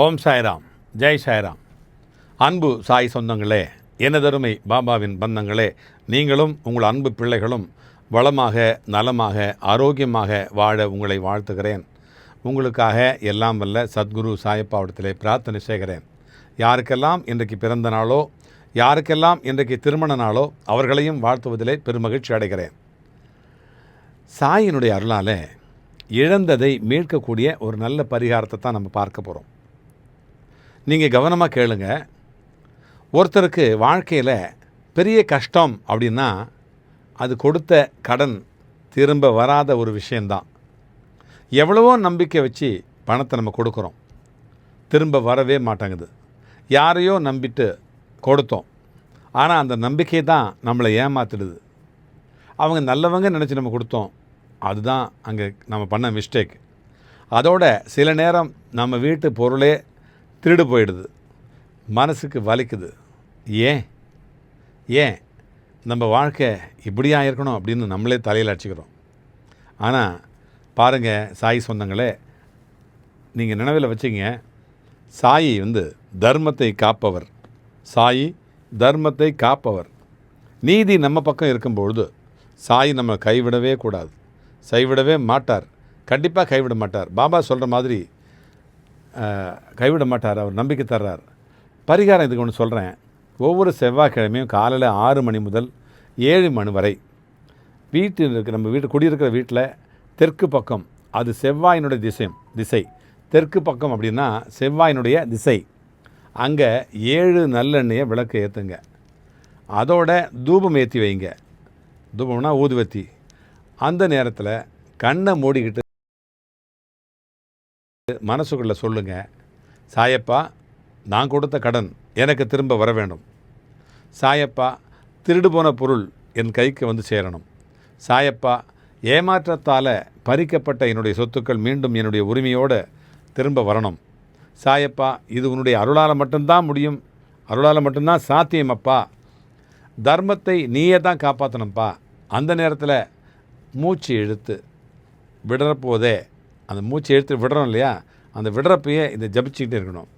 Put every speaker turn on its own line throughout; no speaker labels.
ஓம் சாய்ராம். ஜெய் சாய்ராம். அன்பு சாய் சொந்தங்களே எனதருமை பாபாவின் பந்தங்களே நீங்களும் உங்கள் அன்பு பிள்ளைகளும் வளமாக நலமாக ஆரோக்கியமாக வாழ உங்களை வாழ்த்துகிறேன். உங்களுக்காக எல்லாம் வல்ல சத்குரு சாயப்பாவிடத்திலே பிரார்த்தனை செய்கிறேன். யாருக்கெல்லாம் இன்றைக்கு பிறந்த நாளோ யாருக்கெல்லாம் இன்றைக்கு திருமண நாளோ அவர்களையும் வாழ்த்துவதிலே பெருமகிழ்ச்சி அடைகிறேன். சாயினுடைய அருளால் இழந்ததை மீட்கக்கூடிய ஒரு நல்ல பரிகாரத்தை தான் நம்ம பார்க்க போகிறோம் நீங்கள் கவனமாக கேளுங்க. ஒருத்தருக்கு வாழ்க்கையில் பெரிய கஷ்டம் அப்படின்னா அது கொடுத்த கடன் திரும்ப வராத ஒரு விஷயந்தான் எவ்வளவோ நம்பிக்கை வச்சு பணத்தை நம்ம கொடுக்குறோம். திரும்ப வரவே மாட்டேங்குது. யாரையோ நம்பிட்டு கொடுத்தோம். ஆனால் அந்த நம்பிக்கை தான் நம்மளை ஏமாத்திடுது. அவங்க நல்லவங்க நினச்சி நம்ம கொடுத்தோம். அதுதான் அங்கே நம்ம பண்ண மிஸ்டேக் அதோட சில நேரம் நம்ம வீட்டு பொருளே திருடு போயிடுது. மனசுக்கு வலிக்குது. ஏன்? ஏன்? நம்ம வாழ்க்கை இப்படியா இருக்கணும் அப்படின்னு நம்மளே தலையில் அடிச்சுக்கிறோம். ஆனால் பாருங்கள் சாய் சொந்தங்களே நீங்கள் நினைவில் வச்சுங்க சாயி வந்து தர்மத்தை காப்பவர். சாயி தர்மத்தை காப்பவர். நீதி நம்ம பக்கம் இருக்கும்பொழுது சாய் நம்ம கைவிடவே கூடாது. கைவிடவே மாட்டார். கண்டிப்பாக கைவிட மாட்டார். பாபா சொல்கிற மாதிரி கைவிட மாட்டார் அவர் நம்பிக்கை தர்றார். பரிகாரம் இதுக்கு ஒன்று சொல்கிறேன் ஒவ்வொரு செவ்வாய்க்கிழமையும் காலையில் ஆறு மணி முதல் ஏழு மணி வரை வீட்டில் இருக்க நம்ம வீட்டு குடியிருக்கிற வீட்டில் தெற்கு பக்கம் அது செவ்வாயினுடைய திசை திசை. தெற்கு பக்கம் அப்படின்னா செவ்வாயினுடைய திசை. அங்கே ஏழு நல்லெண்ணெயை விளக்கு ஏற்றுங்க அதோட தூபம் ஏற்றி வைங்க. தூபம்னா ஊதுவத்தி அந்த நேரத்தில் கண்ணை மூடிக்கிட்டு மனசுக்குள்ளே சொல்லுங்க சாயப்பா நான் கொடுத்த கடன் எனக்கு திரும்ப வர வேண்டும். சாயப்பா திருடு போன பொருள் என் கைக்கு வந்து சேரணும். சாயப்பா ஏமாற்றத்தால் பறிக்கப்பட்ட என்னுடைய சொத்துக்கள் மீண்டும் என்னுடைய உரிமையோடு திரும்ப வரணும். சாயப்பா இது உன்னுடைய அருளால் மட்டும்தான் முடியும். அருளால் மட்டும்தான் சாத்தியம் அப்பா. தர்மத்தை நீயே தான் காப்பாற்றணும்ப்பா அந்த நேரத்தில் மூச்சு இழுத்து விடுறப்போதே அந்த மூச்சு எடுத்து விடுறோம் இல்லையா? அந்த விடுறப்பையே இந்த ஜபிச்சுக்கிட்டே இருக்கணும்.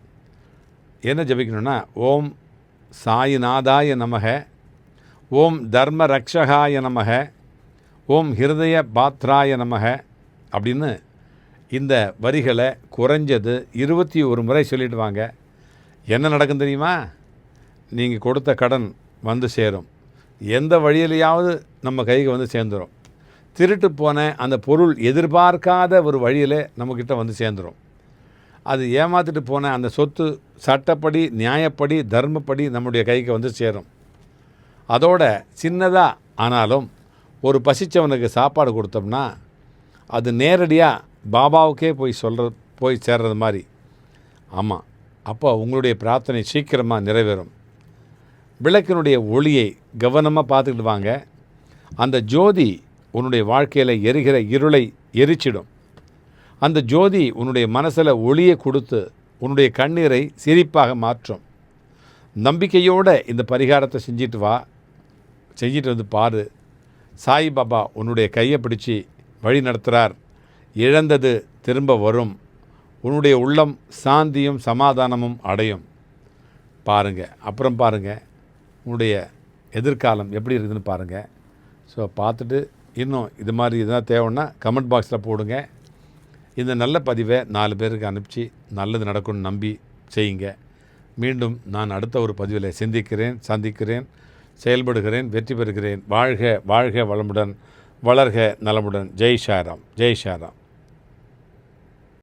என்ன ஜபிக்கணும்னா ஓம் சாயிநாதாய நமக ஓம் தர்ம ரக்ஷகாய நமக ஓம் ஹிருதய பாத்ராய நமக அப்படின்னு இந்த வரிகளை குறைஞ்சது இருபத்தி ஒரு முறை சொல்லிட்டு வாங்க. என்ன நடக்கும் தெரியுமா? நீங்கள் கொடுத்த கடன் வந்து சேரும். எந்த வழியிலையாவது நம்ம கைக்கு வந்து சேர்ந்துடும் திருட்டு போன அந்த பொருள் எதிர்பார்க்காத ஒரு வழியில் நம்மக்கிட்ட வந்து சேர்ந்துடும் அது ஏமாத்திட்டு போன அந்த சொத்து சட்டப்படி நியாயப்படி தர்மப்படி நம்முடைய கைக்கு வந்து சேரும். அதோட சின்னதாக ஆனாலும் ஒரு பசிச்சவனுக்கு சாப்பாடு கொடுத்தோம்னா அது நேரடியாக பாபாவுக்கே போய் சொல்கிற போய் சேர்றது மாதிரி. ஆமாம் அப்போ உங்களுடைய பிரார்த்தனை சீக்கிரமாக நிறைவேறும். விளக்கினுடைய ஒளியை கவனமாக பார்த்துக்கிட்டு வாங்க. அந்த ஜோதி உன்னுடைய வாழ்க்கையில் எரிகிற இருளை எரிச்சிடும். அந்த ஜோதி உன்னுடைய மனசில் ஒளியை கொடுத்து உன்னுடைய கண்ணீரை சிரிப்பாக மாற்றும். நம்பிக்கையோடு இந்த பரிகாரத்தை செஞ்சிட்டு வா. செஞ்சிட்டு வந்து பாரு. சாய்பாபா உன்னுடைய கையை பிடிச்சி வழி நடத்துகிறார் இழந்தது திரும்ப வரும். உன்னுடைய உள்ளம் சாந்தியும் சமாதானமும் அடையும். பாருங்கள் அப்புறம் பாருங்கள் உன்னுடைய எதிர்காலம் எப்படி இருக்குதுன்னு பாருங்கள் ஸோ பார்த்துட்டு இன்னும் இது மாதிரி எதனா தேவைன்னா கமெண்ட் பாக்ஸில் போடுங்க. இந்த நல்ல பதிவை நாலு பேருக்கு அனுப்பிச்சு நல்லது நடக்கும்னு நம்பி செய்யுங்க. மீண்டும் நான் அடுத்த ஒரு பதிவில் சிந்திக்கிறேன் சந்திக்கிறேன் செயல்படுகிறேன் வெற்றி பெறுகிறேன். வாழ்க வாழ்க வளமுடன் வளர்க நலமுடன். ஜெய் ஷாராம் ஜெய் ஷாராம்.